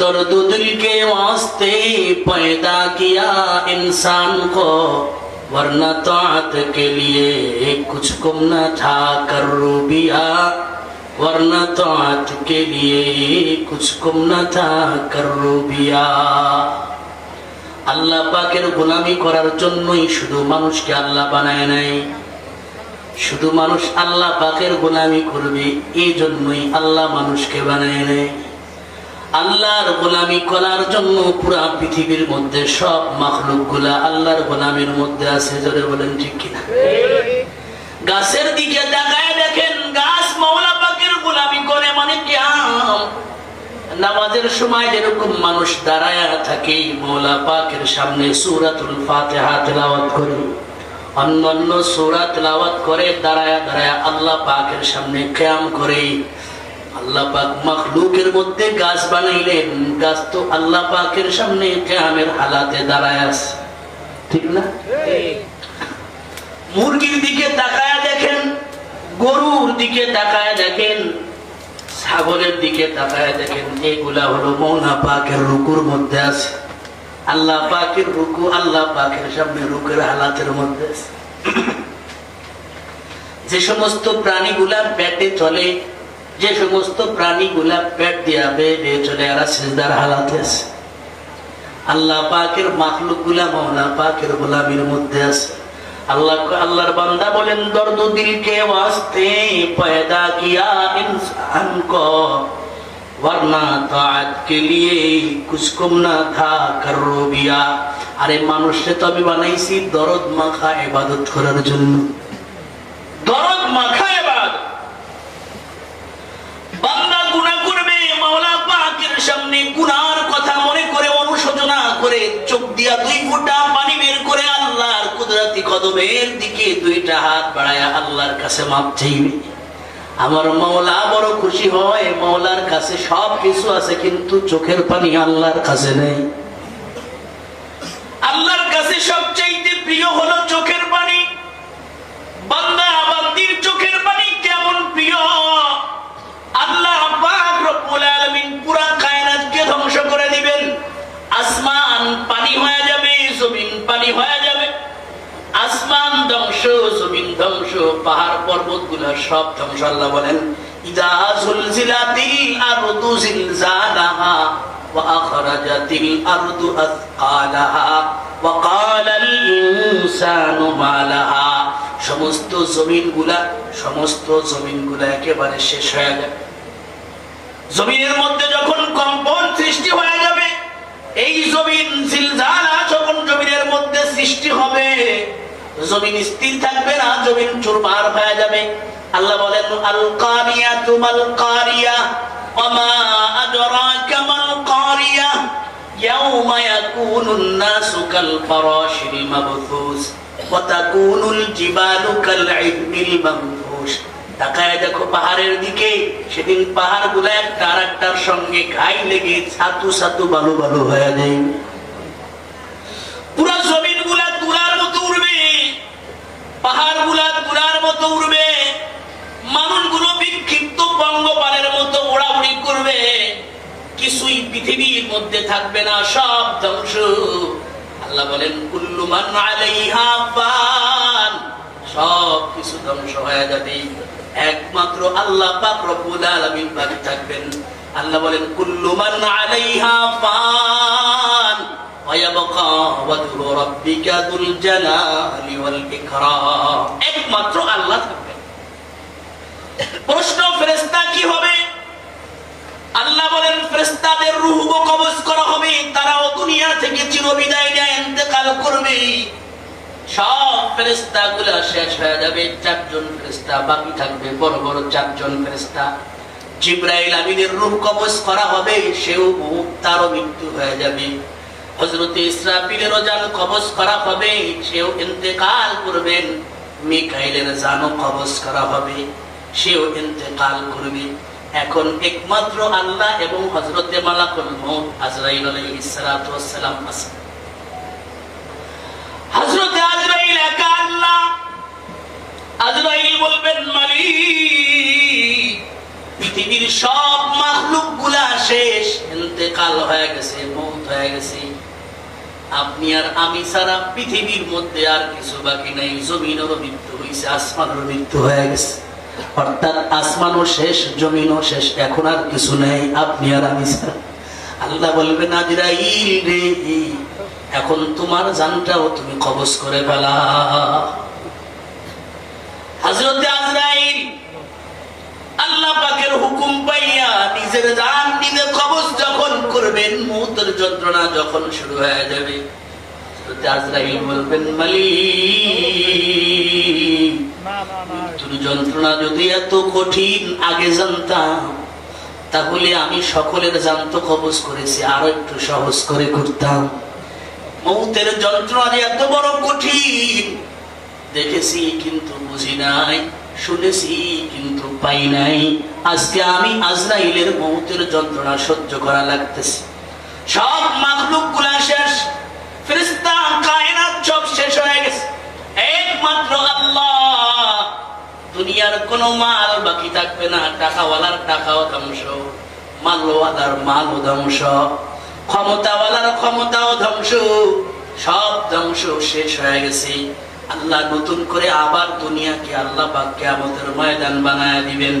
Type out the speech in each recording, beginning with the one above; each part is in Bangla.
दर्द दिल के वास्ते पैदा किया इंसान को वरना तात के लिए कुछ गुम न था कर रूबिया वरना तात के लिए कुछ गुम न था कर रूबिया আল্লাহ পাকের গোলামি করার জন্যই শুধু মানুষকে আল্লাহ বানায় নাই শুধু মানুষ আল্লাহ পাকের গোলামি করবে এই জন্যই আল্লাহ মানুষকে বানায় নেয় আল্লাহর গোলামি করার জন্য পুরা পৃথিবীর মধ্যে সব মাখলুকগুলা আল্লাহর গোলামির মধ্যে আছে, জোরে বলেন ঠিক কিনা? গাছের দিকে তাকায় দেখেন গাছ মাওলা পাকের গোলামি করে মানে কি নামাজের সময় যেরকম মানুষ দাঁড়ায় থাকে মৌলা পাকের সামনে সুরাতুল ফাতিহা তেলাওয়াত করে, অন্যান্য সুরা তেলাওয়াত করে, দাঁড়ায় দাঁড়ায় আল্লাহ পাকের সামনে ক্যাম করে আল্লাহ মখলুকের মধ্যে গাছ বানাইলেন। গাছ তো সামনে ক্যামের হালাতে দাঁড়ায় আছে। ঠিক না? মুরগির দিকে তাকায় দেখেন, গরুর দিকে তাকায় দেখেন, ছাগলের দিকে তাকায় দেখেন এইগুলা হলো মৌনা পাকের রুকুর মধ্যে আছে। আল্লাহ পাকের রুকু আল্লাহ পাকের সামনে রুকের হালাতের মধ্যে আছে। যে সমস্ত প্রাণীগুলা পেটে চলে যে সমস্ত প্রাণীগুলা পেট দিয়া বেয়ে বেয়ে চলে এরা সিজদার হালাতে আছে আল্লাহ পাকের মাখলুক গুলা মৌলা পাকের গোলামির মধ্যে আছে अल्लाह को अल्लाह बंदा बोले दर्द दिल के वास्ते पैदा किया इंसान को वरना ताज के लिए कुछ कुम ना था कर बिया আরে মানুষে তো আমি বানাইছি দরদ মাখা ইবাদত করার জন্য সামনে গুনার কথা মনে করে, অনুশোচনা করে, চোখ দিয়া দুই ফোঁটা পানি বের করে আল্লাহর কুদরতি কদমের দিকে দুইটা হাত বাড়ায় আল্লাহর কাছে মাপ চাইবে। আমার মাওলা বড় খুশি হয়, মাওলার কাছে সব কিছু আছে, কিন্তু চোখের পানি আল্লাহর কাছে নেই। আল্লাহর কাছে সবচাইতে প্রিয় হলো চোখের পানি। বান্দা বান্দির চোখের পানি কেমন প্রিয় আল্লাহ পাক রব্বুল আলামিন পুরা কায়নাতকে ধ্বংস করে দিবেন আসমান পানি হয়ে যাবে জমিন পানি হয়ে যাবে আসমান ধ্বংস, জমিন ধ্বংস, পাহাড় পর্বতগুলা সব ধ্বংস, আল্লাহ বলেন সমস্ত জমিনগুলা একেবারে শেষ হয়ে যাবে। জমিনের মধ্যে যখন কম্পন সৃষ্টি হয়ে যাবে, এই জমিন যখন জমিনের মধ্যে সৃষ্টি হবে জমিন স্থির থাকবে না জমিন চুরমার হয়ে যাবে আল্লাহ বলেন আল কারিয়া তুমাল কারিয়া وما أدراك ما القارية يوم يكون الناس كالفراش المبثوث وتكون الجبال كالعهن المنفوش তাকায় দেখো পাহাড়ের দিকে সেদিন পাহাড় গুলা একটা আর একটার সঙ্গে ঘাই লেগে ছাতু ছাতু বালু বালু হয়ে যায় পুরো জমিনগুলা তুলার মতো উড়বে, পাহাড়গুলা তুলার মতো উড়বে বিক্ষিপ্ত পঙ্গপালের মতো ওড়াউড়ি করবে। কিছুই পৃথিবীর মধ্যে থাকবে না, সব ধ্বংস। আল্লাহ বলেন কুল্লুমান সব কিছু ধ্বংস হয়ে যাবে। একমাত্র আল্লাহ পাক রব্বুল আলামিন বাকি থাকবেন। আল্লাহ বলেন কুল্লুমান আলাইহা ফান। ويبقى وجه ربك ذو الجلال والإكرام একমাত্র আল্লাহ থাকবেন প্রশ্ন ফেরেস্তা কি হবে আল্লাহ বলেন ফেরেস্তাদের রুহ কবজ করা হবে তারাও দুনিয়া থেকে চিরবিদায় নিয়ে ইন্তেকাল করবে সব ফেরেস্তা গুলা শেষ হয়ে যাবে চারজন ফেরেস্তা বাকি থাকবে বড় বড় চারজন ফেরেস্তা জিব্রাইল আমিনের রূপ কবজ করা হবে সেও তারও মৃত্যু হয়ে যাবে হজরত কবজ হবে, সেও ইন্তেকাল করবেন মিকাইলের জানও কবজ হবে, সেও ইন্তেকাল করবে। এখন একমাত্র আল্লাহ এবং হজরতে আজরাইল বলবেন, মালিক, পৃথিবীর সব মাখলুকগুলা শেষ, ইন্তেকাল হয়ে গেছে মৌত হয়ে গেছে। আপনি আর আমি সারা পৃথিবীর মধ্যে আর কিছু বাকি নাই। জমিনেরও মৃত্যু হয়েছে আসমানেরও মৃত্যু হয়ে গেছে। অর্থাৎ আসমানও শেষ, জমিনও শেষ, এখন আর কিছু নেই, আপনি আর আমি ছাড়া। আল্লাহ বলবেন, আজরাইল রে, এখন তোমার জানটাও তুমি কবজ করে ফেলা। হজরতে আজরাইল হুকুম পাইয়া নিজের জান নিজে যখন করবেন যন্ত্রণা যখন শুরু হয়ে যাবে। যদি এত কঠিন, আগে জানতাম। তাহলে আমি সকলের জান্ত কবজ করেছি, আরও একটু সহজ করে করতাম। মৌতের যন্ত্রণা যে এত বড় কঠিন, দেখেছি কিন্তু বুঝি নাই। শুনেছি, কিন্তু পাই নাই। আজকে আমি আজরাইলের মৌতের যন্ত্রণা সহ্য করা লাগতেছে। সব মাখলুকগুলা শেষ দুনিয়ার কোনো বাকি থাকবে না। টাকাও ধ্বংস ধ্বংস, ক্ষমতাওয়ালার ক্ষমতাও ধ্বংস। সব ধ্বংস শেষ হয়ে গেছে। আল্লাহ নতুন করে আবার দুনিয়াকে আল্লাহ পাককে আমাদের ময়দান বানায় দিবেন।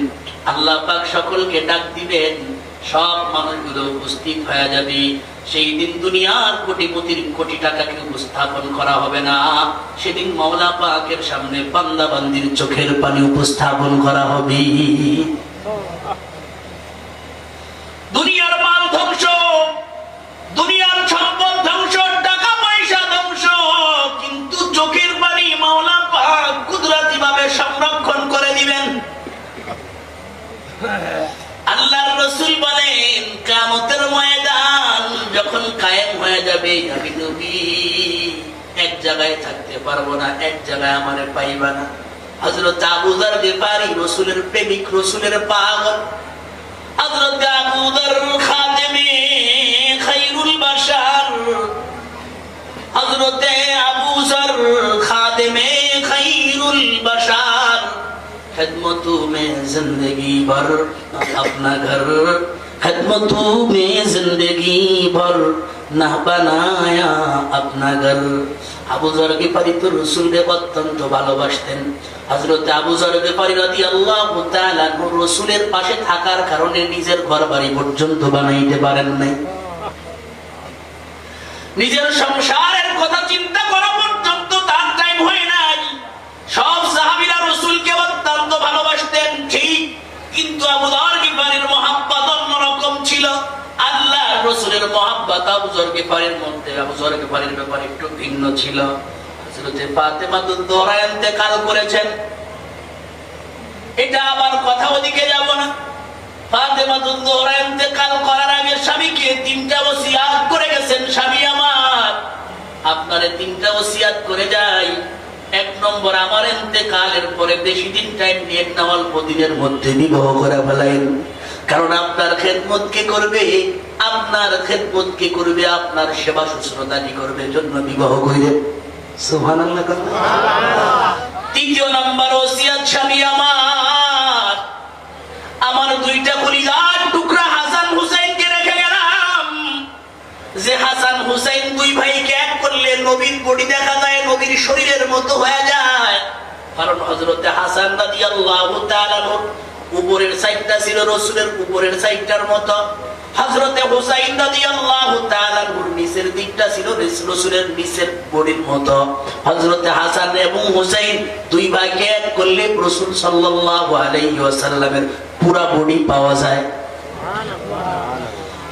আল্লাহ পাক সকলকে ডাক দিবেন, সব মানুষগুলো উপস্থিত হয়ে যাবে। সেই দিন দুনিয়ার কোটিপতির কোটি টাকাকে উপস্থাপন করা হবে না। সেদিন মৌলা পাকের সামনে বান্দা বান্দির চোখের পানি উপস্থাপন করা হবে। দুনিয়ার মাল ধ্বংস, দুনিয়ার সম্পদ ধ্বংস আল্লাহর রসুল বলেন কামতের ময়দান যখন কায়েম হয়ে যাবে, আমি নবী, এক জায়গায় থাকতে পারব না, এক জায়গায় আমারে পাইবা না। হজরত আবুদার ব্যাপারী রসুলের প্রেমিক, রসুলের পাগল। হজরত আবুদার খাদেমে খাইরুল বাশার। হজরতে আবুজার খাদেমে খাইরুল বাশার। خدمتوں আপনা ঘর আবু পাশে থাকার কারণে নিজের ঘর বাড়ি পর্যন্ত বানাইতে পারেন নাই। নিজের সংসারের কথা চিন্তা করা পর্যন্ত তার টাইম হয় সব সাহাবিরা রসুলকে অত্যন্ত ভালোবাসতেন, ঠিক। কিন্তু আবুদার গিফারের মহাব্বত অন্যরকম ছিল। আল্লাহ রসুলের মহাব্বত আবুজর গিফারের মধ্যে আবুজর গিফারের ব্যাপারে একটু ভিন্ন ছিল। করেছেন। এটা যাব না। করার আগে স্বামীকে তিনটা ওসিয়াত করে গেছেন, স্বামী আমার। আপনারে তিনটা ওসিয়াত করে যাই। এক নম্বর, আমার এতেকালের পরে বেশি দিন টাইম নিয়ে না অল্প মধ্যে বিবাহ করে ফেলাইন কারণ আপনার খেদমত কে করবে? আপনার খেদমত কে করবে? আপনার সেবা শুশ্রূষা কি করবে? জন্য বিবাহ করে সুবহানাল্লাহ তৃতীয় নম্বর, ওসিয়াত স্বামী আমার। দুইটা কলিজার যে হাসান হুসাইন দুই ভাইকে এক করলে নবীর বডি দেখা যায়, নবীর শরীরের মতো হয়ে যায়। কারণ হজরতে হাসান উপরের সাইডটা ছিল উপরের সাইডটার মতো। হুসাইন নিচের দিকটা ছিল নিচের বডির মতো। হাসান এবং হুসাইন দুই এক করলে পুরা বডি পাওয়া যায়।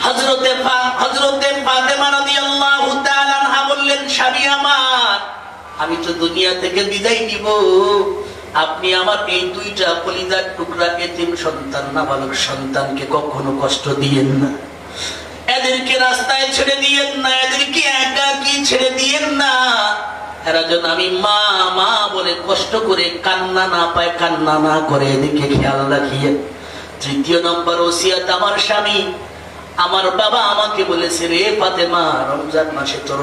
হজরতে হজরতে বললেন আমার, আমি তো দুনিয়া থেকে বিদায় নিব। আপনি আমার এই দুইটা কলিজার টুকরা এতিম সন্তান না নাবালক সন্তানকে কখনো কষ্ট দিয়েন না। এদেরকে রাস্তায় ছেড়ে দিয়েন না, এদেরকে একাকি ছেড়ে দিয়েন না। এরা যেন আমি মা মা বলে কষ্ট করে কান্না না পায়, কান্না না করে এদিকে খেয়াল রাখিয়ে। তৃতীয় নম্বর ওসিয়াত আমার স্বামী আমার বাবা আমাকে বলেছে, রে ফাতেমা, রমজান মাসে তোর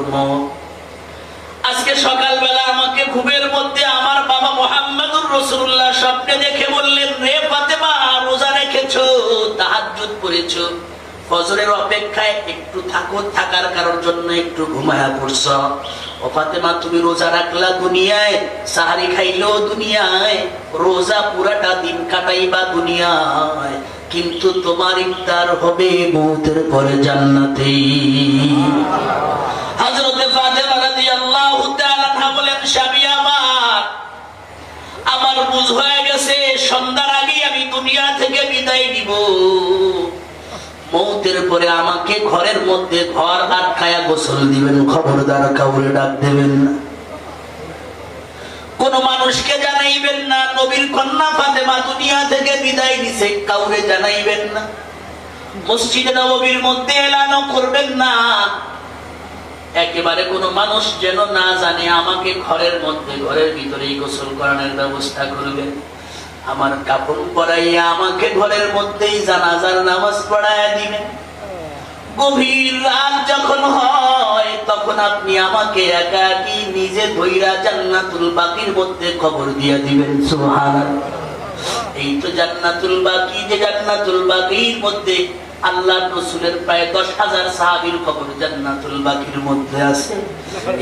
আজকে সকালবেলা আমাকে ঘুমের মধ্যে আমার বাবা মোহাম্মদুর রসুল্লাহ সবকে দেখে বললেন, রে ফাতেমা, রোজা রেখেছো, তাহাজ্জুদ পড়েছো ফজরের অপেক্ষায় একটু থাকো, থাকার কারোর জন্য একটু ঘুমায়া পড়ছ। ও ফাতেমা, তুমি রোজা রাখলা দুনিয়ায়, সাহারি খাইলো দুনিয়ায়, রোজা পুরাটা দিন কাটাইবা দুনিয়ায়, কিন্তু তোমার ইফতার হবে মৌতের পরে জান্নাতে হযরতে ফাতেমা রাদিয়াল্লাহু তাআলা বলেন, স্বামী আমার আমার বুঝ হয়ে গেছে, সন্ধ্যার আগে আমি দুনিয়া থেকে বিদায় নিব। মৌতের পরে আমাকে ঘরের মধ্যে ঘর আটকায়া গোসল দিবেন, খবরদার কাউরে ডাক দেবেন না। কোন মানুষকে জানাইবেন না, নবীর কন্যা ফাতেমা দুনিয়া থেকে বিদায় নিছে, কাউরে জানাইবেন না। মসজিদে নবীর মধ্যে এলানো করবেন না। একেবারে কোনো মানুষ যেন না জানে, আমাকে ঘরের মধ্যে, ঘরের ভিতরেই গোসল করানোর ব্যবস্থা করবেন। আমার কাপড় পরাইয়া আমাকে ঘরের মধ্যেই জানাজার নামাজ পড়াইয়া দিবেন। গভীর রাত যখন হয়, তখন আপনি আমাকে একা একাকি নিজে ধৈরা জান্নাতুল বাকির মধ্যে খবর দিয়া দিবেন, সুবহানাল্লাহ। এই তো জান্নাতুল বাকি, যে জান্নাতুল বাকির মধ্যে আল্লাহ রসুলের প্রায় দশ হাজার সাহাবির খবর জান্নাতুল বাকির মধ্যে আছে।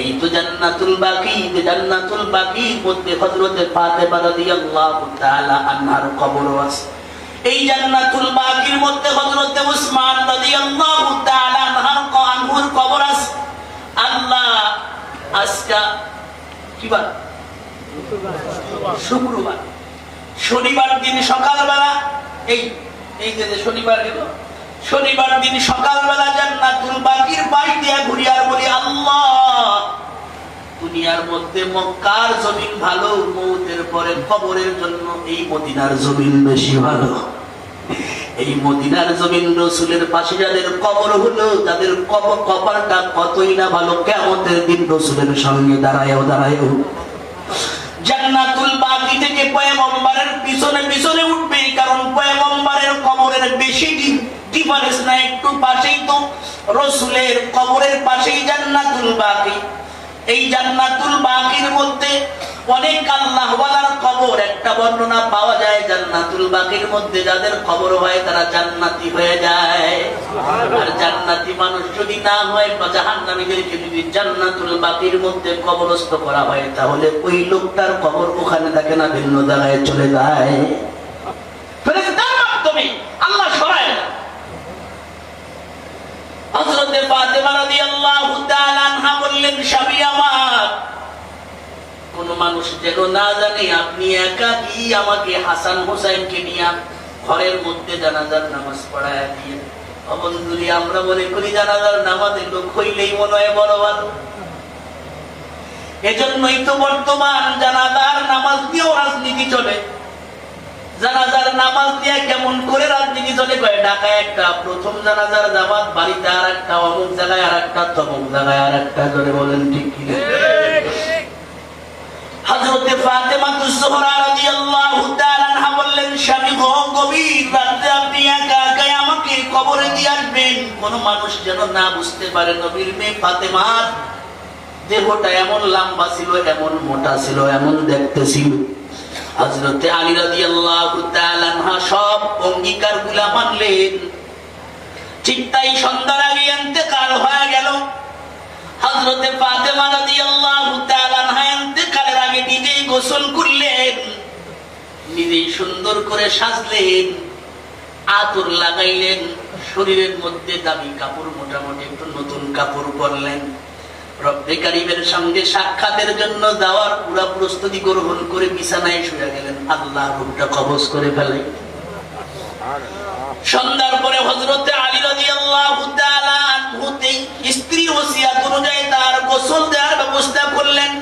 এই তো জান্নাতুল বাকি জান্নাতুল মধ্যে হজরতে কবরও আছে। এই জান্নাতুল বাকির মধ্যে উসমান আছে। আল্লাহ আজকা কি বার শুক্রবার। শনিবার দিন সকালবেলা, এই এই যে শনিবার গেল শনিবার দিন সকালবেলা জান্নাতুল বাকির পাশ দিয়া ঘুরিয়ার বলি, আল্লাহ, দুনিয়ার মধ্যে মক্কার জমিন ভালো, মৌতের পরে কবরের জন্য এই মদিনার জমিন বেশি ভালো। এই মদিনার জমিন রসুলের পাশে যাদের কবর হলো, তাদের কবর কপালটা কতই না ভালো কেমতের দিন রসুলের সঙ্গে দাঁড়ায়ও দাঁড়ায়ও। জান্নাতুল বাকি থেকে পয়গম্বরের পিছনে পিছনে উঠবে কারণ পয়গম্বরের কবরের বেশি ডিফারেন্স না, একটু পাশেই তো রসুলের কবরের পাশেই জান্নাতুল বাকি। এই জান্নাতুল বাকির মধ্যে অনেক আল্লাহ ওয়ালার কবর একটা বর্ণনা পাওয়া যায় জান্নাতুল বাকির মধ্যে যাদের খবর হয় তারা জান্নাতি হয়ে যায়। আর জান্নাতি মানুষ যদি না হয় বা জাহান্নামীদেরকে যদি জান্নাতুল বাকির মধ্যে কবরস্থ করা হয় তাহলে ওই লোকটার কবর ওখানে থাকে না ভিন্ন জায়গায় চলে যায়। আল্লাহ সরায় না। ফাতেমা স্বামী আমার। কোন মানুষ যেন না জানে আপনি একাকি আমাকে হাসান হোসেনকে নিয়ে ঘরের মধ্যে জানাজার নামাজ পড়ায় দিয়ে। অবন্ধুরি আমরা মনে করি জানাজার নামাজের লোক হইলেই মনে হয় বড় ভালো। এজন্যই তো বর্তমান জানাজার নামাজ দিয়েও রাজনীতি চলে। জানাজার নামাজ দিয়ে কেমন করে রাজনীতি চলে কয়, ঢাকায় একটা, প্রথম জানাজার জামাত বাড়িতে আর একটা অমুক জায়গায় আর একটা তমুক জায়গায় আর একটা করে বলেন ঠিক কি ফাতেমা তুজোহরা রাদিয়াল্লাহু বললেন, স্বামী গো, গভীর রাতে আপনি একা একাই আমাকে কবরে দিয়ে আসবেন? কোন মানুষ যেন না বুঝতে পারে, নবীর মেয়ে দেহটা এমন লম্বা ছিল, এমন মোটা ছিল, এমন দেখতে ছিল। হযরতে আলী তাআলা আনহা সব অঙ্গীকারগুলা মানলেন। ঠিক তাই সন্ধ্যার আগে ইন্তেকাল হয়ে গেল। ফাতেমা রাদিয়াল্লাহু তাআলা আনহা ইন্তেকালের আগে নিজেই গোসল করলেন। নিজেই সুন্দর করে সাজলেন। আতর লাগাইলেন। শরীরের মধ্যে দামি কাপড়, মোটামুটি একটু নতুন কাপড় পরলেন। রব্বে কারিমের সঙ্গে সাক্ষাতের জন্য যাওয়ার পুরা প্রস্তুতি গ্রহণ করে বিছানায় শুয়ে গেলেন। আল্লাহ রূপটা কবজ করে ফেলে। সন্ধ্যার পরে হজরতে আলী তাআলা আনহুতে স্ত্রী ওসিয়াত অনুযায়ী তার গোসল দেওয়ার ব্যবস্থা করলেন।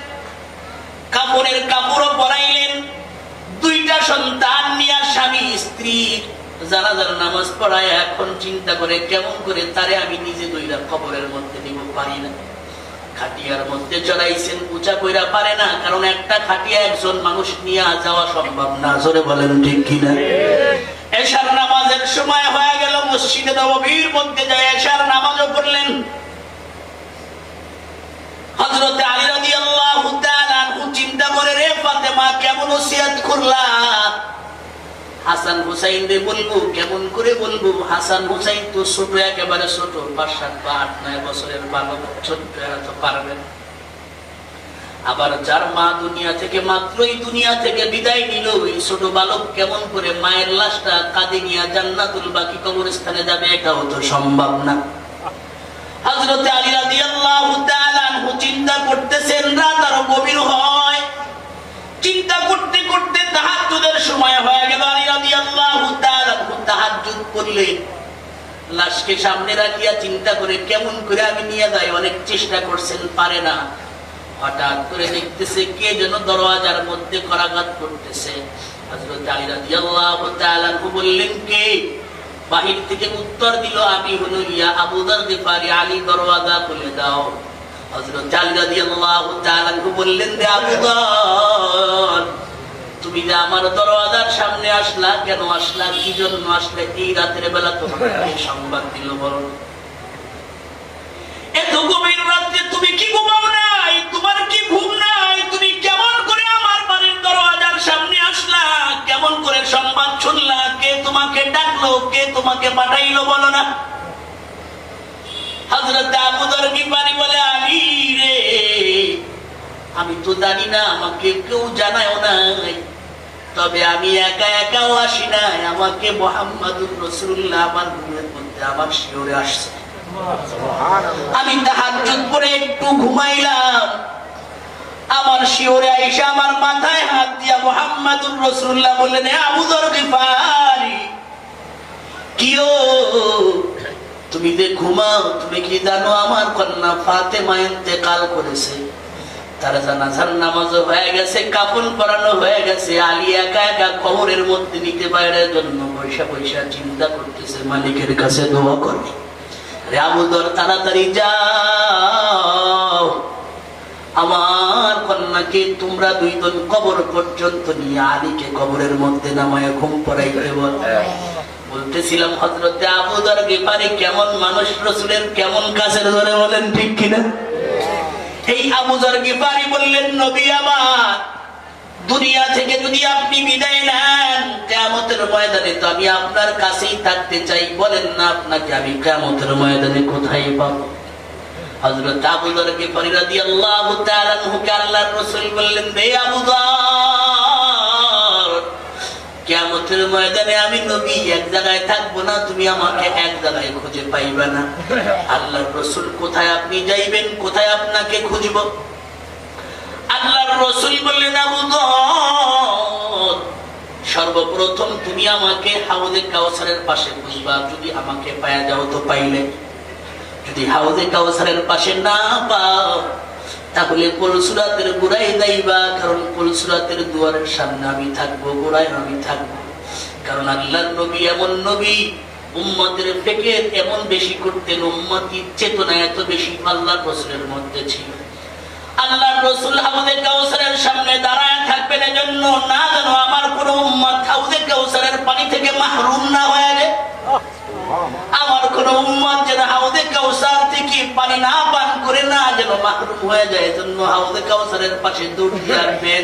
কাপড়ের কাপড়ও পরাইলেন। দুইটা সন্তান নিয়ে স্বামী, স্ত্রী যারা যারা নামাজ পড়ায়। এখন চিন্তা করে কেমন করে তারে আমি নিজে দুইটা কবরের মধ্যে নিব পারি না। খাটিয়ার মধ্যে চড়াইছেন, উঁচা কইরা পারে না, কারণ একটা খাটিয়া একজন মানুষ নিয়ে যাওয়া সম্ভব না। জোরে বলেন ঠিক কিনা? এশার নামাজের সময় হয়ে গেল, মসজিদে নববীর মধ্যে যায়, এশার নামাজও পড়লেন। চিন্তা করে, রে ফাতেমা, কেমন ওসিয়াত করলা? হাসান হুসাইন রে বলব, কেমন করে বলব? হাসান হুসাইন তো ছোট, একেবারে ছোট। পাঁচ সাত বা আট, নয় বছরের বালক ছোট্ট এরা তো পারবে। না। আবার যার মা দুনিয়া থেকে মাত্রই দুনিয়া থেকে বিদায় নিল ওই ছোট বালক কেমন করে মায়ের লাশটা কাঁদে নিয়ে জান্নাতুল বাকি কবরস্থানে যাবে, এটাও তো সম্ভব না। হযরতে আলী রাদিয়াল্লাহু তাআলা চিন্তা করতেছেন, রাত আরও গভীর হয়। চিন্তা করতে করতে তাহাজ্জুদের সময় হয়ে গেল। আলী তাআলা আনহু তাহাজ্জুদ করলেন লাশকে সামনে রাখিয়া চিন্তা করে কেমন করে আমি নিয়ে যাই, অনেক চেষ্টা করছেন, পারে না। হঠাৎ করে দেখতেছে কে যেন দরওয়াজার মধ্যে করাঘাত করতেছে। হযরত আলী রাদিয়াল্লাহু তাআলা বললেন, কে? বাহির থেকে উত্তর দিল আমি হলো ইয়া আবু দর গিফারি আলী দরওয়াজা খুলে দাও। তুমি যে আমার দরওয়াজার সামনে আসলা, কেন আসলা? কি জন্য আসলে? এই রাতের বেলা এই সংবাদ দিল বলো? এত গভীর রাত্রে তুমি কি ঘুমাও নাই? তোমার কি ঘুম নাই? তুমি কেমন করে আমার বাড়ির দরওয়াজার সামনে আসলা? কেমন করে সংবাদ শুনলা? কে তোমাকে ডাকলো? কে তোমাকে পাঠাইলো বলো না? গিফারি বলে রে আমি তো জানি না আমাকে কেউ জানায়ও নাই তবে আমি একা একাও আসি নাই আমাকে মোহাম্মদুর রসুল্লাহ আমার ঘুমের মধ্যে আমার শিওরে আসছে। আমি তাহাজ্জুদ করে একটু ঘুমাইলাম। আমার শিওরে আইসা আমার মাথায় হাত দিয়া মোহাম্মদুর রসুল্লাহ বললেন আবুদর আবু দর গিফারি কিও তুমি যে ঘুমাও, তুমি কি জানো আমার কন্যা ফাতেমা ইন্তেকাল করেছে? তার জানাজার হয়ে গেছে পরানো হয়ে গেছে। আলী একা একা মধ্যে নিতে জন্য পয়সা পয়সা চিন্তা করতেছে, মালিকের কাছে দোয়া করে। তাড়াতাড়ি যাও। আমার কন্যাকে তোমরা দুইজন কবর পর্যন্ত নিয়ে আলীকে কবরের মধ্যে নামায় ঘুম পড়াইতে বল। বলতেছিলাম হজরতে আবুদর গেপারে কেমন মানুষ রসুলের কেমন কাছের ধরে বলেন, ঠিক কিনা? এই আবুদর গেপারি বললেন, নবী আমার, দুনিয়া থেকে যদি আপনি বিদায় নেন কেমতের ময়দানে তো আমি আপনার কাছেই থাকতে চাই। বলেন না, আপনাকে আমি কেমতের ময়দানে কোথায় পাবো? হজরত আবু যর গিফারি আল্লাহ আল্লাহর রাসূল বললেন, হে আবু ময়দানে আমি নবী, এক জায়গায় থাকব না, তুমি আমাকে এক জায়গায় খুঁজে পাইবে না। রাসূল কোথায় আপনি যাইবেন, কোথায় আপনাকে খুঁজব? রাসূল বললেন সর্বপ্রথম তুমি আমাকে হাউজে কাউসারের পাশে খুঁজবা। যদি আমাকে পায়া যাও তো পাইলে। যদি হাউজে কাউসারের পাশে না পাও, তাহলে কলসুরাতের গোড়ায় যাইবা, কারণ কলসুরাতের দুয়ারের সামনে আমি থাকব, গোড়ায় আমি থাকব। কারণ আল্লাহর নবী এমন নবী, উম্মতের ফেকে এমন বেশি করতেন উম্মতি চেতনা এত বেশি আল্লাহর রসুলের মধ্যে ছিল। আল্লাহর রসুল হাউজে কাউসারের সামনে দাঁড়ায় থাকবেন এজন্য না যেন আমার কোন উম্মত হাউজে কাউসারের পানি থেকে মাহরুম না হয়ে যায়। আমার কোন উম্মত যেন হাউদে কাউসার থেকে পানি না পান করে না যেন মাহরুম হয়ে যায়, এজন্য হাউদে কাউসারের পাশে দৌড় দিয়ে রাখবেন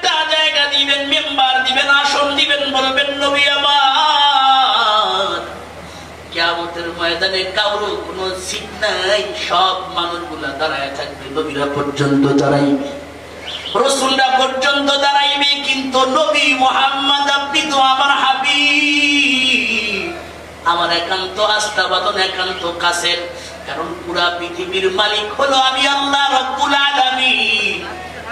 একটা জায়গা দিবেন, মেম্বার দিবেন, আসন দিবেন, বলবেন, নবী আমার কেমতের ময়দানে কারও কোনো সিট নাই, সব মানুষগুলা দাঁড়ায় থাকবে, নবীরা পর্যন্ত দাঁড়াইবে। রসুলরা পর্যন্ত দাঁড়াইবে, কিন্তু নবী মোহাম্মদ, আপনি তো আমার হাবিব। আমার একান্ত আস্থাবাদন একান্ত কাছের, কারণ পুরা পৃথিবীর মালিক হলো আমি আল্লাহ রব্বুল আলামিন।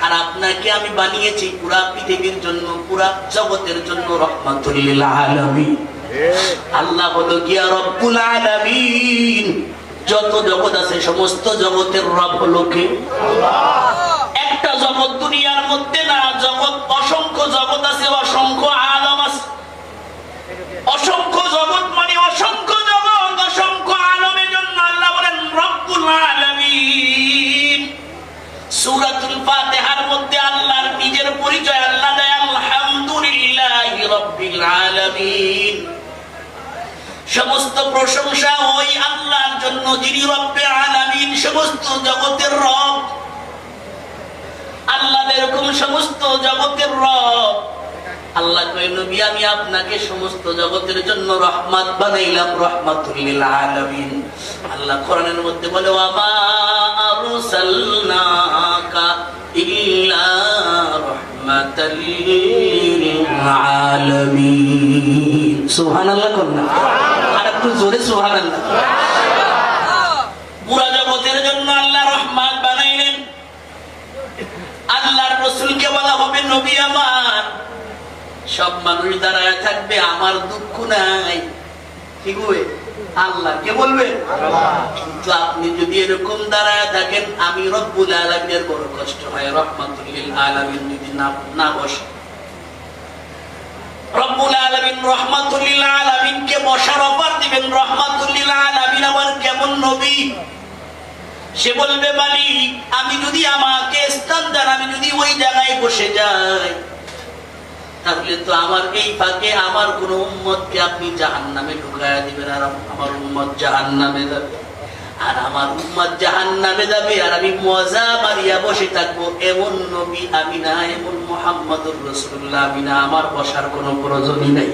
আর আপনাকে আমি বানিয়েছি পুরা পৃথিবীর জন্য পুরা জগতের জন্য আল্লাহ হলো গিয়া রব্বুল আলামিন। যত জগৎ আছে সমস্ত জগতের রব হলো কে? একটা জগৎ দুনিয়ার মধ্যে না জগৎ অসংখ্য জগৎ আছে অসংখ্য আলম আছে। অসংখ্য জগৎ মানে অসংখ্য জগৎ অসংখ্য আলমের জন্য আল্লাহ বলেন রব্বুল আলামিন। সূরাতুল ফাতিহা পরিচয় আল্লাহ দেয়, আলহামদুলিল্লাহ রব্বিল আলামিন। সমস্ত প্রশংসা ওই আল্লাহর জন্য, যিনি রব্বে আলামিন, সমস্ত জগতের রব। আল্লাহ এরকম সমস্ত জগতের রব, আল্লাহ নবী, আমি আপনাকে সমস্ত জগতের জন্য রহমত বানাইলাম রহমাতুল আলামিন। আল্লাহ কোরআনের মধ্যে বলে ওয়ামা আরসালনাকা ইল্লা সব মানুষ দাঁড়ায় থাকবে, আমার দুঃখ নাই। হবে আল্লাহ কে বলবে? কিন্তু আপনি যদি এরকম দাঁড়ায় থাকেন, আমি রব্বুল আলমিনের বড় কষ্ট হয়। রহমাতুল্লিল আলমিন। সে বলবে আমি যদি আমাকে স্থান দেন, আমি যদি ওই জায়গায় বসে যাই, তাহলে তো আমার এই ফাঁকে আমার কোন উম্মতকে আপনি জাহান নামে ঢুকাইয়া দিবেন। আর আমার উম্মত জাহান নামে যাবে। আর আমার উম্মত জাহান নামে যাবে আর আমি মজা মারিয়া বসে থাকব। এমন নবী আমি না এমন মোহাম্মদুর রসুল্লাহ আমি না আমার বসার কোনো প্রয়োজনই নাই।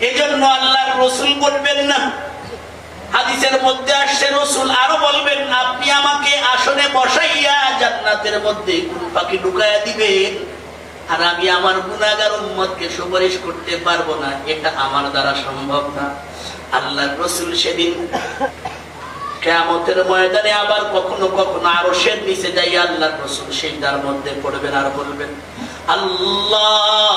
এজন্য আল্লাহর রসুল বলবেন না। হাদিসের মধ্যে আসছে, রসুল আরও বলবেন, আপনি আমাকে আসনে বসাইয়া জান্নাতের মধ্যে কোন পাখি ঢুকাইয়া দিবেন। আর আমি আমার গুণাগার উম্মতকে সুপারিশ করতে পারব না। এটা আমার দ্বারা সম্ভব না। আল্লাহ রসুল সেদিন কেয়ামতের ময়দানে আবার কখনো কখনো আরও সের নিচে যাই আল্লাহ রসুল সেই তার মধ্যে পড়বেন আর বলবেন, আল্লাহ,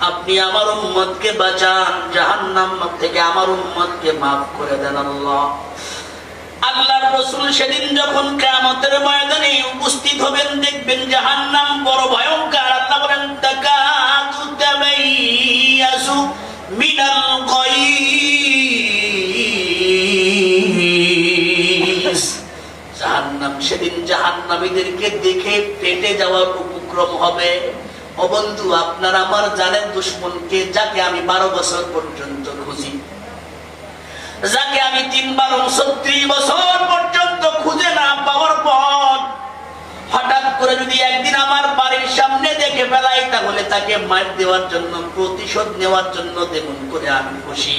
আপনি আমার উম্মতকে বাঁচান, জাহান্নাম থেকে আমার উম্মতকে মাফ করে দেন আল্লাহ। আল্লাহর রসুল সেদিন যখন কিয়ামতের ময়দানে উপস্থিত হবেন, দেখবেন জাহান্নাম বড় ভয়ঙ্কর। আল্লাহ বলেন তাকাতু জাহান্নামীদেরকে দেখে পেটে যাওয়ার উপক্রম হবে। ও বন্ধু, আপনার আমার জানেন দুশ্মনকে যাকে আমি বারো বছর পর্যন্ত খুঁজি, যাকে আমি তিনবার ছত্রিশ বছর পর্যন্ত খুঁজে না পাওয়ার পর হঠাৎ করে যদি একদিন আমার বাড়ির সামনে দেখে ফেলাই, তাহলে তাকে মার দেওয়ার জন্য, প্রতিশোধ নেওয়ার জন্য দেমন করে আমি খুশি।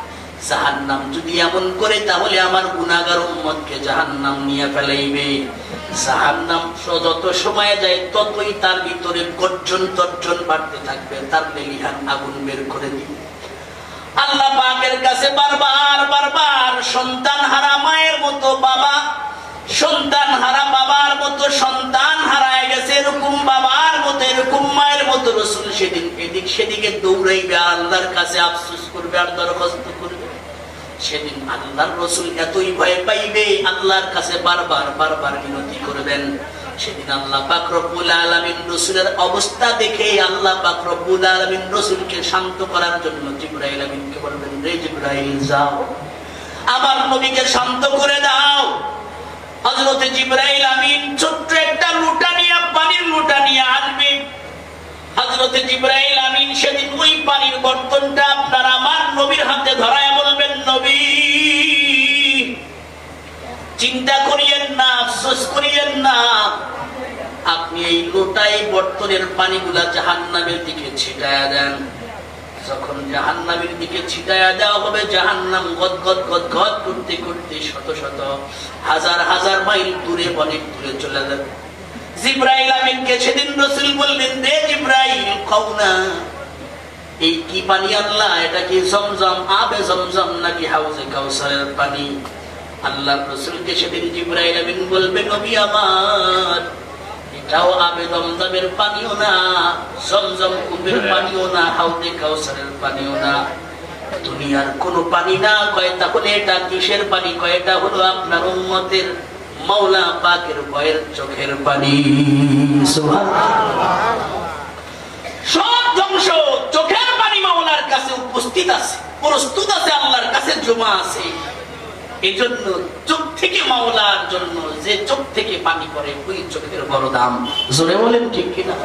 জাহান্নাম যদি এমন করে, তাহলে আমার গুনাহগার উম্মতকে জাহান্নাম নিয়ে ফেলাইবে। জাহান্নাম যত সময় যায়, ততই তার ভিতরে গর্জন তর্জন বাড়তে থাকবে, তার লেলিহান আগুন বের করে দিবে। আল্লাহ পাকের কাছে বারবার বারবার সন্তান হারা মায়ের মতো বাবা, সন্তান হারা বাবার মতো সন্তান হারায় গেছে, এরকম বাবার মতো, এরকম মায়ের মতো রসুল সেদিন এদিক সেদিকে দৌড়াইবে, আল্লাহর কাছে আফসোস করবে, আর দরখাস্ত করবে। সেদিন আল্লাহর রসুল এতই ভয় পাইবে, আল্লাহর কাছে বারবার বারবার মিনতি করবেন। সেদিন আল্লাহ পাক রব্বুল আলামিন রসুলের অবস্থা দেখে আল্লাহ পাক আলমিন রসুলকে শান্ত করার জন্য জিব্রাইল আমিনকে বলবেন, রে জিব্রাইল, যাও। আমার নবীকে শান্ত করে দাও। হযরতে জিব্রাইল আমিন ছোট্ট একটা লুটা নিয়ে, পানির লুটা নিয়ে আসবে। হযরতে জিব্রাইল আমিন সেদিন ওই পানির বর্তনটা আপনার আমার নবীর হাতে ধরায় বলবেন, নবী, চিন্তা করিয়েন না, আফসোস করিয়েন না। আপনি এই লোটাই বর্তনের পানিগুলা জাহান্নামের দিকে ছিটায়া দেন। যখন জাহান্নামের দিকে ছিটায়া দেওয়া হবে, জাহান্নাম গদ গদ গদ গদ করতে করতে শত শত হাজার হাজার মাইল দূরে, অনেক দূরে চলে যাবে। জিব্রাইল আমিনকে সেদিন রসুল বললেন জিব্রাইল না। এই কি পানি আল্লাহ? এটা কি জমজম, আবে জমজম নাকি হাউজে কাউসারের পানি? আল্লাহ রসুলকে সেদিন জিব্রাইল আমিন বলবে, নবী আমার, এটাও আবেদম দামের পানিও না, জমজম কুপের পানিও না হাউদে কাউসারের পানিও না। দুনিয়ার কোন পানি না কয় তাহলে এটা কিসের পানি? কয় এটা হলো আপনার উম্মতের মাওলা পাকের ভয়ের চোখের পানি। সব ধ্বংস চোখের পানি মাওলার কাছে উপস্থিত আছে, প্রস্তুত আছে, আল্লাহর কাছে জমা আছে। এই জন্য চোখ থেকে মাওলার জন্য যে চোখ থেকে পানি পড়ে, ওই চোখের বড় দাম। জোরে বলেন ঠিক কিনা?